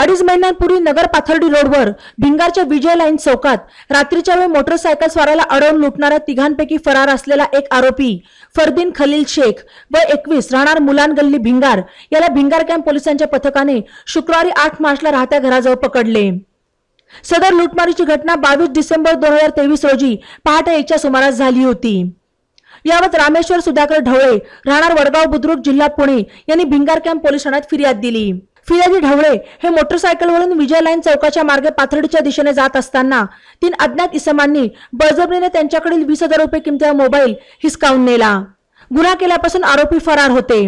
अडीच महिन्यांपूर्वी नगर पाथर्डी रोडवर भिंगारच्या विजय लाईन चौकात रात्रीच्या वेळी मोटरसायकल स्वाराला अडवून लुटणाऱ्या तिघांपैकी फरार असलेला एक आरोपी फरदीन खलील शेख व एकवीस राहणार मुलान गल्ली भिंगार याला भिंगार कॅम्प पोलिसांच्या पथकाने शुक्रवारी आठ मार्चला राहत्या घराजवळ पकडले. सदर लुटमारीची घटना बावीस डिसेंबर दोन हजार तेवीस रोजी पहाटे एकच्या सुमारास झाली होती. यावत रामेश्वर सुधाकर ढवळे राहणार वडगाव बुद्रुक जिल्हा पुणे यांनी भिंगार कॅम्प पोलीस ठाण्यात फिर्याद दिली. फिर्यादी ढवळे हे मोटरसायकलवरून विजय लाईन चौकाच्या मार्गे पाथर्डीच्या दिशेने जात असताना तीन अज्ञात इसमांनी बळजबरीने त्यांच्याकडील वीस हजार रुपये किमतीचा मोबाईल हिसकावून नेला. गुन्हा केल्यापासून आरोपी फरार होते.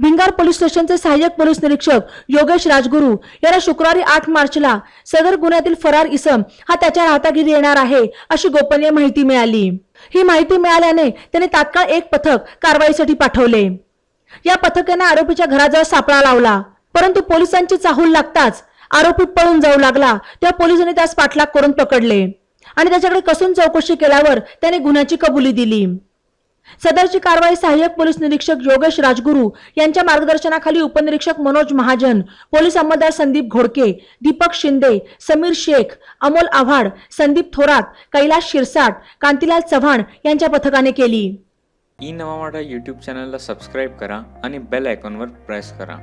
भिंगार पोलीस स्टेशनचे सहाय्यक पोलीस निरीक्षक योगेश राजगुरू याला शुक्रवारी आठ मार्चला सदर गुन्ह्यातील फरार इसम हा त्याच्या राहतागिरी येणार आहे अशी गोपनीय माहिती मिळाली. ही माहिती मिळाल्याने त्याने तात्काळ एक पथक कारवाईसाठी पाठवले. या पथकाने आरोपीच्या घराजवळ सापळा लावला. परंतु पोलिसांची चाहूल लागताच आरोपी पळून जाऊ लागला. त्या पोलिसांनी त्यास पाठलाग करून पकडले. आणि त्याच्याकडे कसून चौकशी केल्यावर त्याने गुन्ह्याची कबुली दिली. सदरची कारवाई सहाय्यक पोलीस निरीक्षक योगेश राजगुरू यांच्या मार्गदर्शनाखाली उपनिरीक्षक मनोज महाजन पोलीस अंमलदार संदीप घोडके दीपक शिंदे समीर शेख अमोल आव्हाड संदीप थोरात कैलास शिरसाट कांतीलाल चव्हाण यांच्या पथकाने केली. ई नवा मराठा यूट्यूब चॅनलला सबस्क्राईब करा आणि बेल आयकॉनवर प्रेस करा.